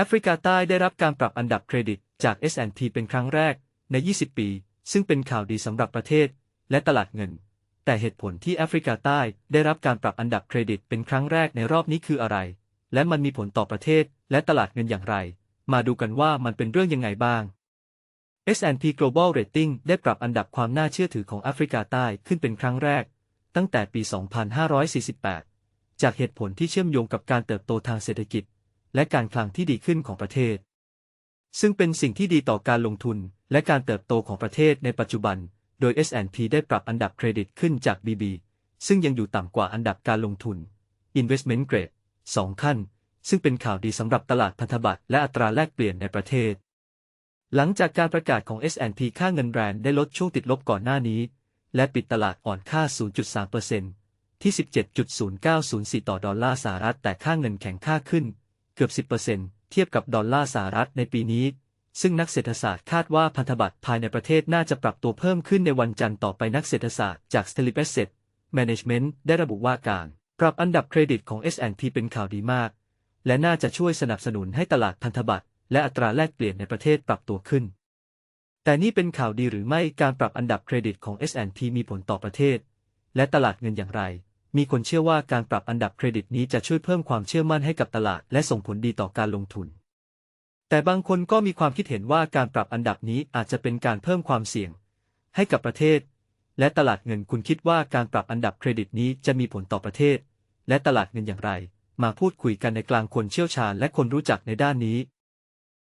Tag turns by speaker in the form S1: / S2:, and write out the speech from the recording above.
S1: แอฟริกาใต้ได้รับการปรับอันดับเครดิตจาก S&P เป็นครั้งแรกใน 20 ปี ซึ่งเป็นข่าวดีสำหรับประเทศและตลาดเงิน แต่เหตุผลที่แอฟริกาใต้ได้รับการปรับอันดับเครดิตเป็นครั้งแรกในรอบนี้คืออะไร และมันมีผลต่อประเทศและตลาดเงินอย่างไร มาดูกันว่ามันเป็นเรื่องยังไงบ้าง S&P Global Rating ได้ปรับอันดับความน่าเชื่อถือของแอฟริกาใต้ขึ้นเป็นครั้งแรก ตั้งแต่ปี 2548 จากเหตุผลที่เชื่อมโยงกับการเติบโตทางเศรษฐกิจ และการคลังที่ดีขึ้นของประเทศ ซึ่งเป็นสิ่งที่ดีต่อการลงทุนและการเติบโตของประเทศในปัจจุบัน โดย S&P ได้ปรับอันดับเครดิตขึ้นจาก BB ซึ่งยังอยู่ต่ำกว่าอันดับการลงทุน Investment Grade 2 ขั้น ซึ่งเป็นข่าวดีสำหรับตลาดพันธบัตรและอัตราแลกเปลี่ยนในประเทศ หลังจากการประกาศของ S&P ค่าเงินแบรนด์ได้ลดช่วงติดลบก่อนหน้านี้ และปิดตลาดอ่อนค่า 0.3%ที่ 17.0904 ต่อดอลลาร์สหรัฐ แต่ค่าเงินแข็งค่าขึ้น เกือบ 10%เทียบกับดอลลาร์สหรัฐในปีนี้ ซึ่งนักเศรษฐศาสตร์คาดว่าพันธบัตรภายในประเทศน่าจะปรับตัวเพิ่มขึ้นในวันจันทร์ต่อไปนักเศรษฐศาสตร์จาก s t e l i p Asset Management ได้ระบุว่าการ ปรับอันดับเครดิตของ S&P เป็นข่าวดีมาก และน่าจะช่วยสนับสนุนให้ตลาดพันธบัตรและอัตราแลกเปลี่ยนในประเทศปรับตัวขึ้น แต่นี่เป็นข่าวดีหรือไม่การปรับอันดับเครดิตของ S&P มีผลต่อประเทศ และตลาดเงินอย่างไร มีคนเชื่อว่าการปรับอันดับเครดิตนี้จะช่วยเพิ่มความเชื่อมั่นให้กับตลาด และส่งผลดีต่อการลงทุน แต่บางคนก็มีความคิดเห็นว่าการปรับอันดับนี้อาจจะเป็นการเพิ่มความเสี่ยง ให้กับประเทศ และตลาดเงินคุณคิดว่าการปรับอันดับเครดิตนี้จะมีผลต่อประเทศ และตลาดเงินอย่างไร มาพูดคุยกันในกลางคนเชี่ยวชาญและคนรู้จักในด้านนี้